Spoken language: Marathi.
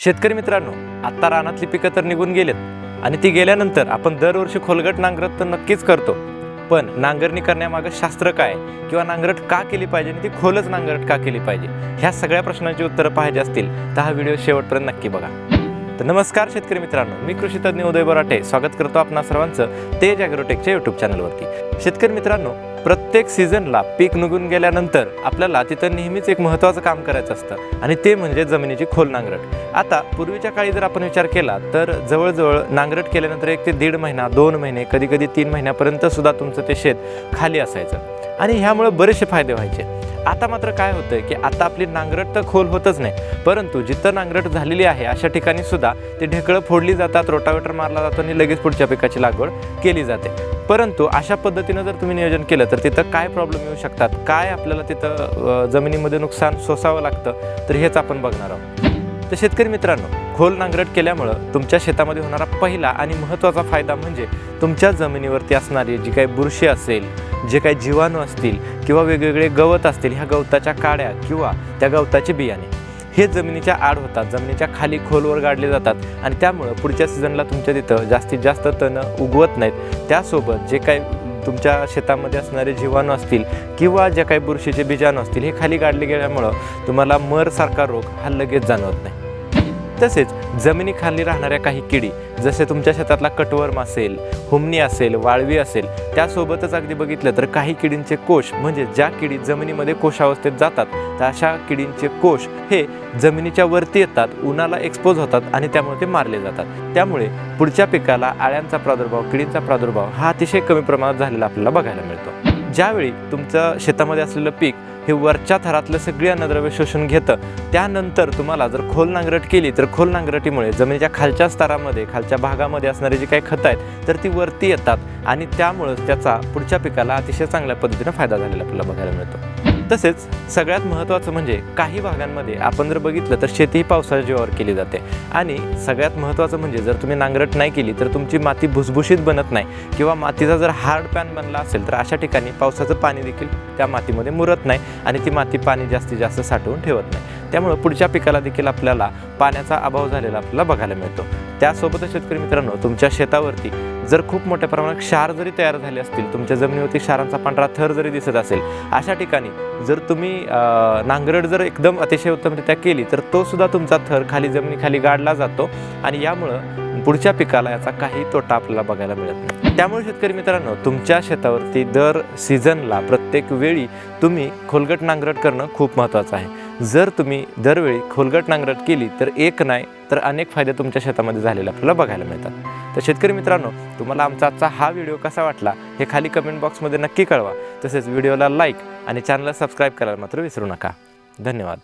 शेतकरी मित्रांनो आत्ता रानातली पिकं तर निघून गेलेत आणि ती गेल्यानंतर आपण दरवर्षी खोलगट नांगरत तर नक्कीच करतो. पण नांगरणी करण्यामागं शास्त्र काय किंवा नांगरट का केली पाहिजे आणि ती खोलच नांगरट का केली पाहिजे? ह्या सगळ्या प्रश्नांची उत्तरं पाहिजे असतील तर हा व्हिडिओ शेवटपर्यंत नक्की बघा. तर नमस्कार शेतकरी मित्रांनो मी कृषी तज्ज्ञ उदय बराटे. स्वागत करतो आपणा सर्वांचं तेज ॲग्रोटेकच्या यूट्यूब चॅनलवरती शेतकरी मित्रांनो प्रत्येक सीझनला पीक निघून गेल्यानंतर आपल्याला तिथं नेहमीच एक महत्त्वाचं काम करायचं असतं आणि ते म्हणजे जमिनीची खोल नांगरट. आता पूर्वीच्या काळी जर आपण विचार केला तर जवळजवळ नांगरट केल्यानंतर एक ते दीड महिना दोन महिने कधी कधी तीन महिन्यापर्यंत सुद्धा तुमचं ते शेत खाली असायचं. आणि ह्यामुळे बरेचसे फायदे व्हायचे. आता मात्र काय होतंय की आता आपली नांगरट तर खोल होतच नाही परंतु जिथं नांगरट झालेली आहे अशा ठिकाणी सुद्धा ते ढेकळं फोडली जातात रोटावेटर मारला जातो आणि लगेच पुढच्या पिकाची लागवड केली जाते. परंतु अशा पद्धतीनं जर तुम्ही नियोजन केलं तर तिथं काय प्रॉब्लेम येऊ शकतात? काय आपल्याला तिथं जमिनीमध्ये नुकसान सोसावं लागतं? तर हेच आपण बघणार आहोत. तर शेतकरी मित्रांनो खोल नांगरट केल्यामुळं तुमच्या शेतामध्ये होणारा पहिला आणि महत्त्वाचा फायदा म्हणजे तुमच्या जमिनीवरती असणारी जी काही बुरशी असेल जे काही जीवाणू असतील किंवा वेगवेगळे गवत असतील ह्या गवताच्या काड्या किंवा त्या गवताचे बियाणे हे जमिनीच्या आड होतात जमिनीच्या खाली खोलवर गाडले जातात आणि त्यामुळं पुढच्या सीझनला तुमच्या तिथं जास्तीत जास्त तणं उगवत नाहीत. त्यासोबत जे काही तुमच्या शेतामध्ये असणारे जीवाणू असतील किंवा ज्या काही बुरशीचे बीजाणू असतील हे खाली गाडले गेल्यामुळं तुम्हाला मरसारखा रोग हा लगेच जाणवत नाही. तसेच जमिनीखाली राहणाऱ्या काही किडी जसे तुमच्या शेतातला कटवर्म असेल हुमणी असेल वाळवी असेल त्यासोबतच अगदी बघितलं तर काही किडींचे कोश म्हणजे ज्या किडी जमिनीमध्ये कोशावस्थेत जातात तर अशा किडींचे कोश हे जमिनीच्या वरती येतात उन्हाला एक्सपोज होतात आणि त्यामुळे ते मारले जातात. त्यामुळे पुढच्या पिकाला आळ्यांचा प्रादुर्भाव किडींचा प्रादुर्भाव हा अतिशय कमी प्रमाणात झालेला आपल्याला बघायला मिळतो. ज्यावेळी तुमचं शेतामध्ये असलेलं पीक हे वरच्या थरातलं सगळी अन्नद्रव्य शोषून घेतं त्यानंतर तुम्हाला जर खोल नांगरट केली तर खोल नांगरटीमुळे जमिनीच्या खालच्या स्तरामध्ये खालच्या भागामध्ये असणारी जी काही खतं आहेत तर ती वरती येतात आणि त्यामुळंच त्याचा पुढच्या पिकाला अतिशय चांगल्या पद्धतीनं फायदा झालेला आपल्याला बघायला मिळतो. तसेच सगळ्यात महत्त्वाचं म्हणजे काही भागांमध्ये आपण जर बघितलं तर शेती ही पावसाच्या जीवावर केली जाते. आणि सगळ्यात महत्त्वाचं म्हणजे जर तुम्ही नांगरट नाही केली तर तुमची माती भुसभुशीत बनत नाही. किंवा मातीचा जर हार्ड पॅन बनला असेल तर अशा ठिकाणी पावसाचं पाणी देखील त्या मातीमध्ये मुरत नाही आणि ती माती पाणी जास्तीत जास्त साठवून ठेवत नाही. त्यामुळं पुढच्या पिकाला देखील आपल्याला पाण्याचा अभाव झालेला आपल्याला बघायला मिळतो. त्यासोबतच शेतकरी मित्रांनो तुमच्या शेतावरती जर खूप मोठ्या प्रमाणात क्षार जरी तयार झाले असतील तुमच्या जमिनीवरती क्षारांचा पांढरा थर जरी दिसत असेल अशा ठिकाणी जर तुम्ही नांगरड नांगरट जर एकदम अतिशय उत्तमरित्या केली तर तो सुद्धा तुमचा थर खाली जमिनीखाली गाडला जातो आणि यामुळं पुढच्या पिकाला याचा काही तोटा आपल्याला बघायला मिळत नाही. त्यामुळे शेतकरी मित्रांनो तुमच्या शेतावरती दर सीझनला प्रत्येक वेळी तुम्ही खोलगट नांगरट करणं खूप महत्त्वाचं आहे. जर तुम्ही दरवेळी खोलगट नांगरट केली तर एक नाही तर अनेक फायदे तुमच्या शेतामध्ये झालेले आपल्याला बघायला मिळतात. तर शेतकरी मित्रांनो तुम्हाला आमचा आजचा हा व्हिडिओ कसा वाटला हे खाली कमेंट बॉक्समध्ये नक्की कळवा. तसेच व्हिडिओला लाईक आणि चॅनलला सबस्क्राईब करायला मात्र विसरू नका. धन्यवाद.